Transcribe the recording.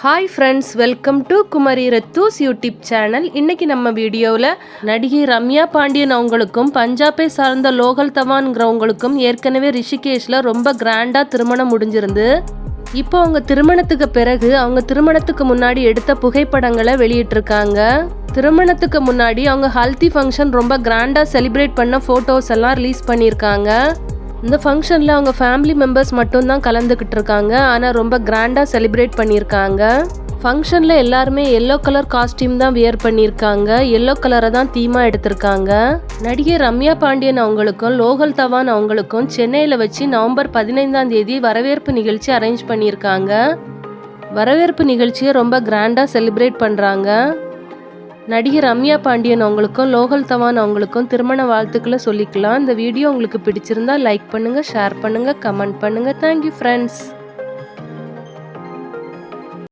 Hi friends welcome to Kumari ரத்தூஸ் YouTube channel இன்னைக்கு நம்ம வீடியோவில் நடிகை ரம்யா பாண்டியன் அவங்களுக்கும் பஞ்சாபை சார்ந்த லோகல் தவான்ங்கிறவங்களுக்கும் ஏற்கனவே ரிஷிகேஷில் ரொம்ப கிராண்டாக திருமணம் முடிஞ்சிருந்து இப்போ அவங்க திருமணத்துக்கு பிறகு அவங்க திருமணத்துக்கு முன்னாடி எடுத்த புகைப்படங்களை வெளியிட்டிருக்காங்க. திருமணத்துக்கு முன்னாடி அவங்க ஹல்தி ஃபங்க்ஷன் ரொம்ப கிராண்டாக செலிப்ரேட் பண்ண ஃபோட்டோஸ் எல்லாம் ரிலீஸ் பண்ணியிருக்காங்க. இந்த ஃபங்க்ஷனில் அவங்க ஃபேமிலி மெம்பர்ஸ் மட்டும்தான் கலந்துக்கிட்டு இருக்காங்க ஆனால் ரொம்ப கிராண்டாக செலிப்ரேட் பண்ணியிருக்காங்க. ஃபங்க்ஷனில் எல்லாருமே எல்லோ கலர் காஸ்டியூம் தான் வியர் பண்ணியிருக்காங்க. எல்லோ கலரை தான் தீமாக எடுத்திருக்காங்க. நடிகை ரம்யா பாண்டியன் அவங்களுக்கும் லோகல் தவான் அவங்களுக்கும் சென்னையில் வச்சு நவம்பர் பதினைந்தாம் தேதி வரவேற்பு நிகழ்ச்சி அரேஞ்ச் பண்ணியிருக்காங்க. வரவேற்பு நிகழ்ச்சியை ரொம்ப கிராண்டாக செலிப்ரேட் பண்ணுறாங்க நடிகர் ரம்யா பாண்டியன் அவங்களுக்கும் லோகல் தவான் அவங்களுக்கும் திருமண வாழ்த்துக்களை சொல்லிக்கலாம். இந்த வீடியோ உங்களுக்கு பிடிச்சிருந்தா லைக் பண்ணுங்கள் ஷேர் பண்ணுங்கள் கமெண்ட் பண்ணுங்கள் தேங்க்யூ ஃப்ரெண்ட்ஸ்